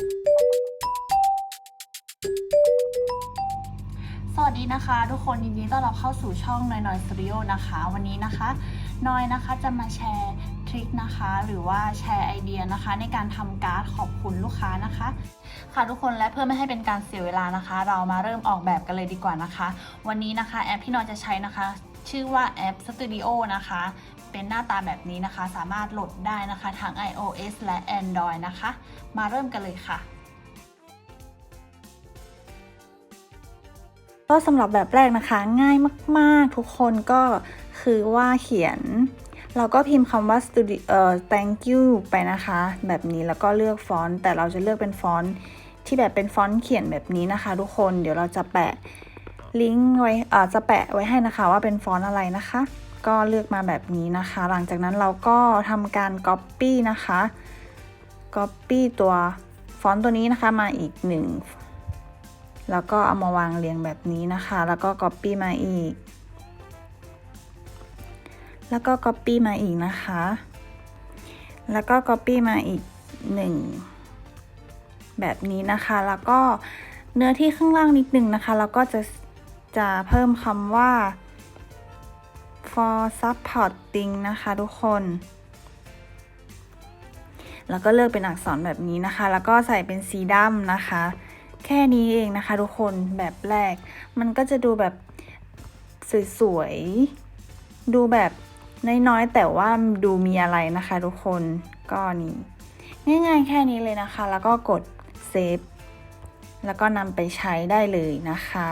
สวัสดีนะคะ ทุกคนยินดีต้อนรับเข้าสู่ช่องนอยนอยสตูดิโอนะคะ วันนี้นะคะนอยนะคะจะมาแชร์ทริคนะคะ หรือว่าแชร์ไอเดียนะคะ ในการทำการ์ดขอบคุณลูกค้านะคะ ค่ะทุกคนและเพื่อไม่ให้เป็นการเสียเวลานะคะ เรามาเริ่มออกแบบกันเลยดีกว่านะคะ วันนี้นะคะแอปที่นอยจะใช้นะคะ ชื่อว่าแอป Studio นะคะ เป็นหน้าตาแบบนี้นะคะ สามารถโหลดได้นะคะทั้ง iOS และ Android นะคะ มาเริ่มกันเลยค่ะก็สำหรับแบบแรกนะคะง่ายมาก ๆ ทุกคนก็คือว่าเขียน เราก็พิมพ์คำว่า studio เอ่อ thank you ไปนะคะ แบบนี้แล้วก็เลือกฟอนต์ แต่เราจะเลือกเป็นฟอนต์ที่แบบเป็นฟอนต์เขียนแบบนี้นะคะ ทุกคนเดี๋ยวเราจะแปะลิงก์ไว้เอ่อจะแปะไว้ให้นะคะว่าเป็นฟอนต์อะไรนะคะ ก็เลือกมาแบบนี้นะคะ หลังจากนั้นเราก็ทำการ copy นะคะ copy ตัวฟอนต์ตัวนี้นะคะมาอีกหนึ่งแล้วก็เอามาวางเรียงแบบนี้นะคะ แล้วก็ copy มาอีก แล้วก็ copy มาอีกนะคะ แล้วก็ copy มาอีกหนึ่งแบบนี้นะคะ แล้วก็เนื้อที่ข้างล่างนิดนึงนะคะ แล้วก็จะจะเพิ่มคำว่า for supporting นะคะทุกคน แล้วก็เลือกเป็นอักษรแบบนี้นะคะ แล้วก็ใส่เป็นสีดำนะคะ แค่นี้เองนะคะทุกคนแบบแรก มันก็จะดูแบบสวยๆ ดูแบบน้อยๆ แต่ว่าดูมีอะไรนะคะทุกคนก็นี่ง่ายๆ แค่นี้เลยนะคะ แล้วก็กดเซฟแล้วก็นำไปใช้ได้เลยนะคะ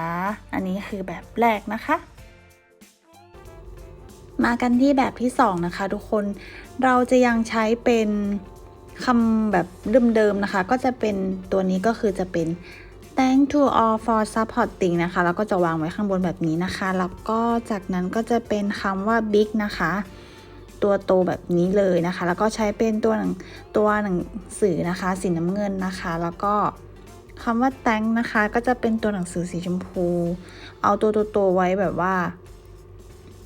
อันนี้คือแบบแรกนะคะ มากันที่แบบที่สองนะคะ ทุกคนเราจะยังใช้เป็นคำแบบเดิมๆนะคะ ก็จะเป็นตัวนี้ก็คือจะเป็น thank to all for supporting นะคะ แล้วก็จะวางไว้ข้างบนแบบนี้นะคะ แล้วก็จากนั้นก็จะเป็นคำว่า big นะคะ ตัวโตแบบนี้เลยนะคะ แล้วก็ใช้เป็นตัวหนังตัวหนังสือนะคะ สีน้ำเงินนะคะ แล้วก็คำว่า thank นะคะ ก็จะเป็นตัวหนังสือสีชมพู เอาตัวโตๆไว้แบบว่า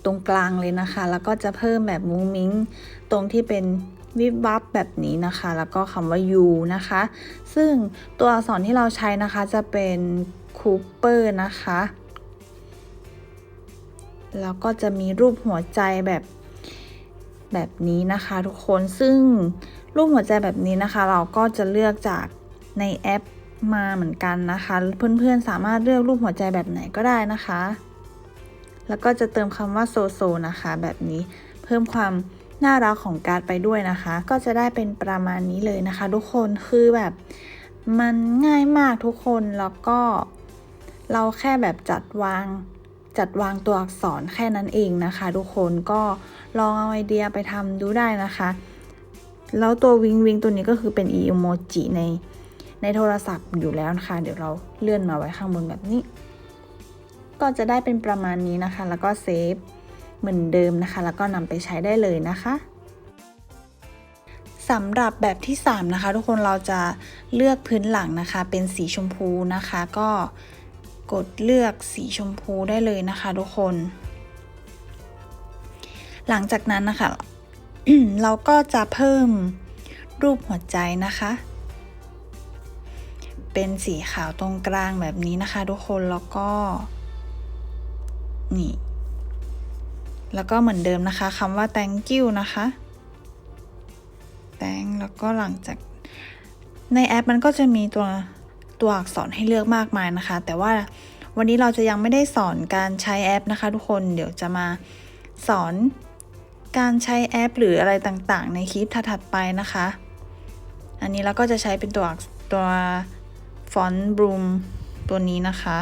ตรงกลางเลยนะคะ แล้วก็จะเพิ่มแบบมุ้งมิ้ง ตรงที่เป็นวิบวับแบบนี้นะคะ แล้วก็คำว่า u นะคะ ซึ่งตัวอักษรที่เราใช้นะคะจะเป็นคูเปอร์นะคะ แล้วก็จะมีรูปหัวใจแบบแบบนี้นะคะทุกคนซึ่งรูปหัวใจแบบนี้นะคะ เราก็จะเลือกจากในแอปมาเหมือนกันนะคะ เพื่อนๆสามารถเลือกรูปหัวใจแบบไหนก็ได้นะคะ แล้วก็จะเติมคำว่าโซโซนะคะ แบบนี้เพิ่มความน่ารักของการ์ดไปด้วยนะคะ ก็จะได้เป็นประมาณนี้เลยนะคะ ทุกคนคือแบบมันง่ายมากทุกคนแล้วก็ เราแค่แบบจัดวางจัดวางตัวอักษรแค่นั้นเองนะคะ ทุกคนก็ลองเอาไอเดียไปทำดูได้นะคะ แล้วตัววิงวิงตัวนี้ก็คือเป็นอีโมจิในในโทรศัพท์อยู่แล้วนะคะ เดี๋ยวเราเลื่อนมาไว้ข้างบนแบบนี้ ก็จะได้เป็นประมาณนี้นะคะ แล้วก็เซฟเหมือนเดิมนะคะ แล้วก็นำไปใช้ได้เลยนะคะสำหรับแบบที่ 3 นะคะ ทุกคนเราจะเลือกพื้นหลังนะคะ เป็นสีชมพูนะคะ ก็กดเลือกสีชมพูได้เลยนะคะ ทุกคน หลังจากนั้นนะคะ เราก็จะเพิ่มรูปหัวใจนะคะ เป็นสีขาวตรงกลางแบบนี้นะคะ ทุกคนแล้วก็ นี่ แล้วก็เหมือนเดิมนะคะคำว่า thank you นะคะ thank แล้วก็หลังจากในแอปมันก็จะมีตัวตัวอักษรให้เลือกมากมายนะคะ แต่ว่าวันนี้เราจะยังไม่ได้สอนการใช้แอปนะคะ ทุกคนเดี๋ยวจะมาสอนการใช้แอปหรืออะไรต่างๆ ในคลิปถัดๆไปนะคะ อันนี้เราก็จะใช้เป็นตัวตัวฟอนต์บลูมตัวนี้นะคะ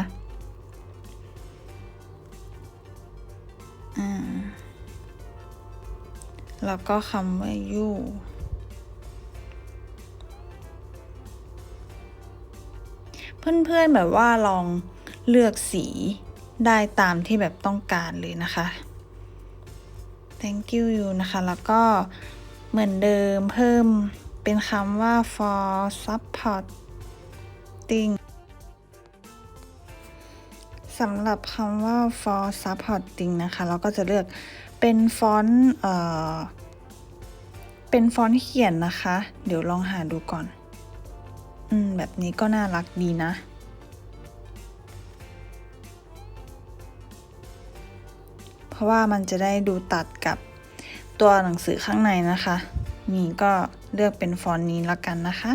แล้วก็คำว่า you เพื่อนๆแบบว่าลองเลือกสีได้ตามที่แบบต้องการเลยนะคะ thank you you นะคะ แล้วก็เหมือนเดิมเพิ่มเป็นคำว่า for supporting สำหรับคำว่า for supporting นะคะ เราก็จะเลือก เป็นฟอนต์เอ่อเป็นฟอนต์เขียนนะคะ เดี๋ยวลองหาดูก่อน อืม แบบนี้ก็น่ารักดีนะ เพราะว่ามันจะได้ดูตัดกับตัวหนังสือข้างในนะคะ นี่ก็เลือกเป็นฟอนต์นี้ละกันนะคะ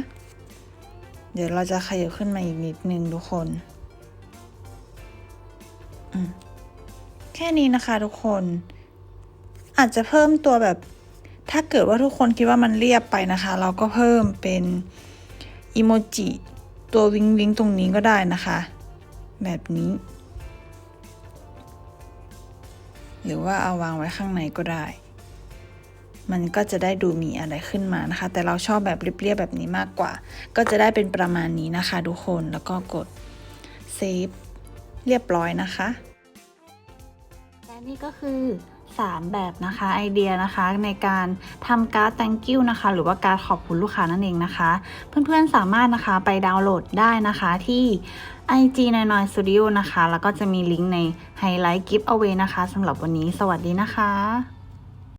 เดี๋ยวเราจะขยับขึ้นมาอีกนิดนึงทุกคน อืมแค่นี้นะคะทุกคน อาจจะเพิ่มตัวแบบ ถ้าเกิดว่าทุกคนคิดว่ามันเรียบไปนะคะ เราก็เพิ่มเป็นอีโมจิตัววิงวิงตรงนี้ก็ได้นะคะ แบบนี้ หรือว่าเอาวางไว้ข้างในก็ได้ มันก็จะได้ดูมีอะไรขึ้นมานะคะ แต่เราชอบแบบเรียบๆแบบนี้มากกว่า ก็จะได้เป็นประมาณนี้นะคะ ทุกคนแล้วก็กดเซฟเรียบร้อยนะคะ และนี่ก็คือ 3 แบบนะคะไอเดียนะคะในการทำการ์ด thank you นะคะ หรือว่าการขอบคุณลูกค้านั่นเองนะคะ เพื่อนๆสามารถนะคะไปดาวน์โหลดได้นะคะที่ IG นอยนอยสตูดิโอนะคะ แล้วก็จะมีลิงก์ในไฮไลท์กิฟต์เอาไว้นะคะสำหรับวันนี้สวัสดีนะคะ